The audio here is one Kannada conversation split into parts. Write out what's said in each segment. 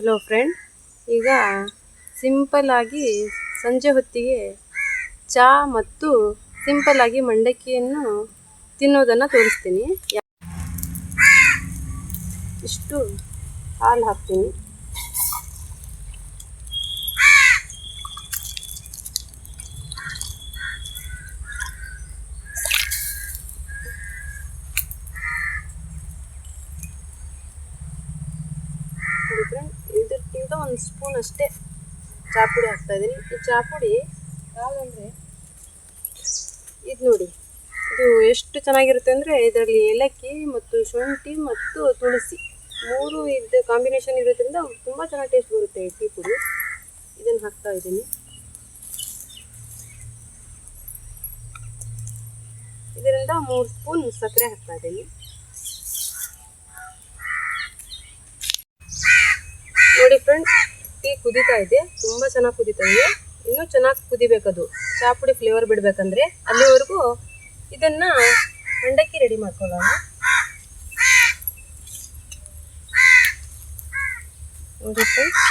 ಹಲೋ ಫ್ರೆಂಡ್ ಈಗ ಸಿಂಪಲ್ ಆಗಿ ಸಂಜೆ ಹೊತ್ತಿಗೆ ಚಹಾ ಮತ್ತು ಸಿಂಪಲ್ ಆಗಿ ಮಂಡಕ್ಕಿಯನ್ನು ತಿನ್ನೋದನ್ನು ತೋರಿಸ್ತೀನಿ. ಇಷ್ಟು ಹಾಲು ಹಾಕ್ತೀನಿ ನೋಡಿ ಫ್ರೆಂಡ್ ಇದಕ್ಕಿಂತ ಒಂದು ಸ್ಪೂನ್ ಅಷ್ಟೇ ಚಾಪುಡಿ ಹಾಕ್ತಾ ಇದ್ದೀನಿ. ಈ ಚಾಪುಡಿ ಯಾವುದಂದ್ರೆ ಇದು ನೋಡಿ. ಇದು ಎಷ್ಟು ಚೆನ್ನಾಗಿರುತ್ತೆ ಅಂದರೆ ಇದರಲ್ಲಿ ಏಲಕ್ಕಿ ಮತ್ತು ಶುಂಠಿ ಮತ್ತು ತುಳಸಿ. ಮೂರು ಇದು ಕಾಂಬಿನೇಷನ್ ಇರೋದ್ರಿಂದ ತುಂಬ ಚೆನ್ನಾಗಿ ಟೇಸ್ಟ್ ಬರುತ್ತೆ ಈ ಟೀ ಪುಡಿ. ಇದನ್ನು ಹಾಕ್ತಾ ಇದ್ದೀನಿ. ಇದರಿಂದ ಮೂರು ಸ್ಪೂನ್ ಸಕ್ಕರೆ ಹಾಕ್ತಾ ಇದ್ದೀನಿ. ನೋಡಿ ಫ್ರೆಂಡ್ಸ್ ಟೀ ಕುದೀತಾ ಇದೆ, ತುಂಬ ಚೆನ್ನಾಗಿ ಕುದೀತಾ ಇದೆ. ಇನ್ನೂ ಚೆನ್ನಾಗಿ ಕುದಿಬೇಕದು. ಚಹಾ ಪುಡಿ ಫ್ಲೇವರ್ ಬಿಡಬೇಕಂದ್ರೆ ಅಲ್ಲಿವರೆಗೂ ಇದನ್ನ ಮಂಡಕ್ಕಿ ರೆಡಿ ಮಾಡ್ಕೊಳ್ಳೋಣ. ನೋಡಿ ಫ್ರೆಂಡ್ಸ್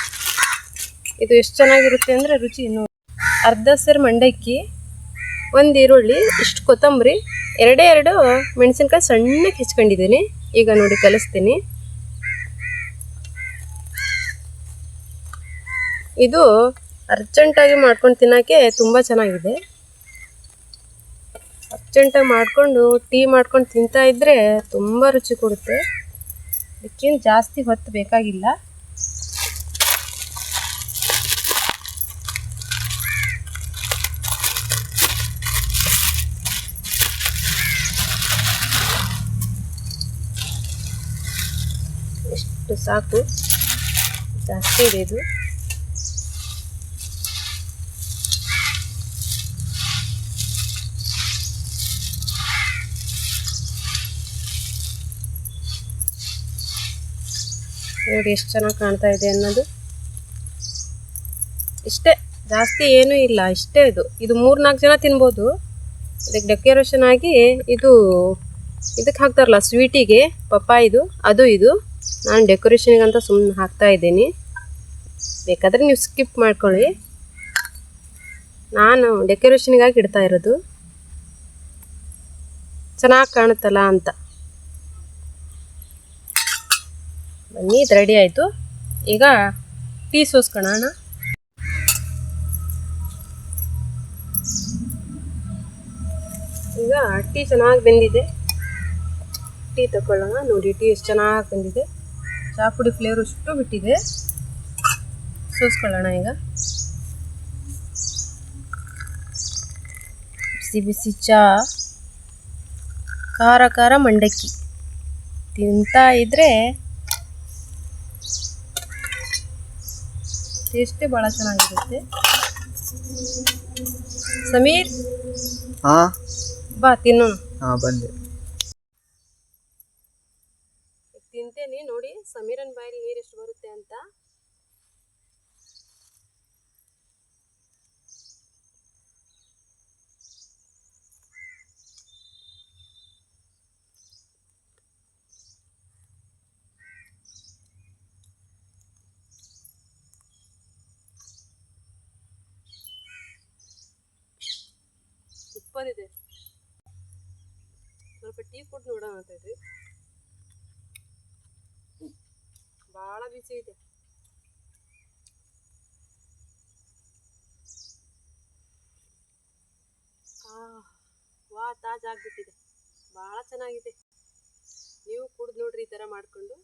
ಇದು ಎಷ್ಟು ಚೆನ್ನಾಗಿರುತ್ತೆ ಅಂದರೆ ರುಚಿ. ಇನ್ನೂ ಅರ್ಧ ಸೇರು ಮಂಡಕ್ಕಿ, ಒಂದು ಈರುಳ್ಳಿ, ಇಷ್ಟು ಕೊತ್ತಂಬರಿ, ಎರಡೇ ಎರಡು ಮೆಣಸಿನ್ಕಾಯಿ ಸಣ್ಣಕ್ಕೆ ಹೆಚ್ಕೊಂಡಿದ್ದೀನಿ. ಈಗ ನೋಡಿ ಕಲಿಸ್ತೀನಿ. ಇದು ಅರ್ಜೆಂಟಾಗಿ ಮಾಡ್ಕೊಂಡು ತಿನ್ನೋಕ್ಕೆ ತುಂಬ ಚೆನ್ನಾಗಿದೆ. ಅರ್ಜೆಂಟಾಗಿ ಮಾಡಿಕೊಂಡು ಟೀ ಮಾಡ್ಕೊಂಡು ತಿಂತಾ ಇದ್ದರೆ ತುಂಬ ರುಚಿ ಕೊಡುತ್ತೆ. ಅದಕ್ಕೇನು ಜಾಸ್ತಿ ಹೊತ್ತು ಬೇಕಾಗಿಲ್ಲ. ಎಷ್ಟು ಸಾಕು. ಜಾಸ್ತಿ ಇದೆ ಇದು. ನೋಡಿ ಎಷ್ಟು ಚೆನ್ನಾಗಿ ಕಾಣ್ತಾ ಇದೆ ಅನ್ನೋದು. ಇಷ್ಟೇ, ಜಾಸ್ತಿ ಏನೂ ಇಲ್ಲ, ಇಷ್ಟೇ ಇದು. ಇದು ಮೂರು ನಾಲ್ಕು ಜನ ತಿನ್ಬೋದು. ಇದಕ್ಕೆ ಡೆಕೋರೇಷನ್ ಆಗಿ ಇದು, ಇದಕ್ಕೆ ಹಾಕ್ತಾರಲ್ಲ, ಸ್ವೀಟಿಗೆ ಪಪ್ಪಾಯಿದು ಅದು ಇದು. ನಾನು ಡೆಕೋರೇಷನ್ಗೆ ಅಂತ ಸುಮ್ಮನೆ ಹಾಕ್ತಾ ಇದ್ದೀನಿ. ಬೇಕಾದರೆ ನೀವು ಸ್ಕಿಪ್ ಮಾಡ್ಕೊಳ್ಳಿ. ನಾನು ಡೆಕೋರೇಷನ್ಗಾಗಿ ಇಡ್ತಾ ಇರೋದು. ಚೆನ್ನಾಗಿ ಕಾಣುತ್ತಲ್ಲ ಅಂತ. ಇದು ರೆಡಿ ಆಯಿತು. ಈಗ ಟೀ ಸೋಸ್ಕೊಳ್ಳೋಣ ಈಗ ಟೀ ಚೆನ್ನಾಗಿ ಬೆಂದಿದೆ. ಟೀ ತಗೊಳ್ಳೋಣ ನೋಡಿ, ಟೀ ಎಷ್ಟು ಚೆನ್ನಾಗಿ ಬಂದಿದೆ. ಚಹಾ ಪುಡಿ ಫ್ಲೇವರ್ ಅಷ್ಟು ಬಿಟ್ಟಿದೆ. ಸೋಸ್ಕೊಳ್ಳೋಣ ಈಗ. ಬಿಸಿ ಬಿಸಿ ಚಹಾ. ಖಾರ ಖಾರ ಮಂಡಕ್ಕಿ. ತಿಂತಾ ಇದ್ರೆ ಟೇಸ್ಟೇ ಬಹಳ ಚೆನ್ನಾಗಿರುತ್ತೆ. ಸಮೀರ್? ಹಾ? ಬಾ ತಿನ್ನು. ಹಾ ಬಂದೆ. ತಿಂತೇನೆ ನೋಡಿ ಸಮೀರನ್ ಬಾಯಲ್ಲಿ ನೀರು ಎಷ್ಟು ಬರುತ್ತೆ ಅಂತ. ಸೂಪರ್ ಇದೆ. ಸ್ವಲ್ಪ ಟೀ ಕುಡ್ ನೋಡೋಣ ಅಂತ ಇದ್ರಿ ಭಾಳ ಬಿಸಿ ಇದೆ. ವಾ, ತಾಜ್ ಆಗ್ಬಿಟ್ಟಿದೆ. ಭಾಳ ಚೆನ್ನಾಗಿದೆ. ನೀವು ಕುಡ್ದು ನೋಡ್ರಿ ಈ ಥರ ಮಾಡಿಕೊಂಡು.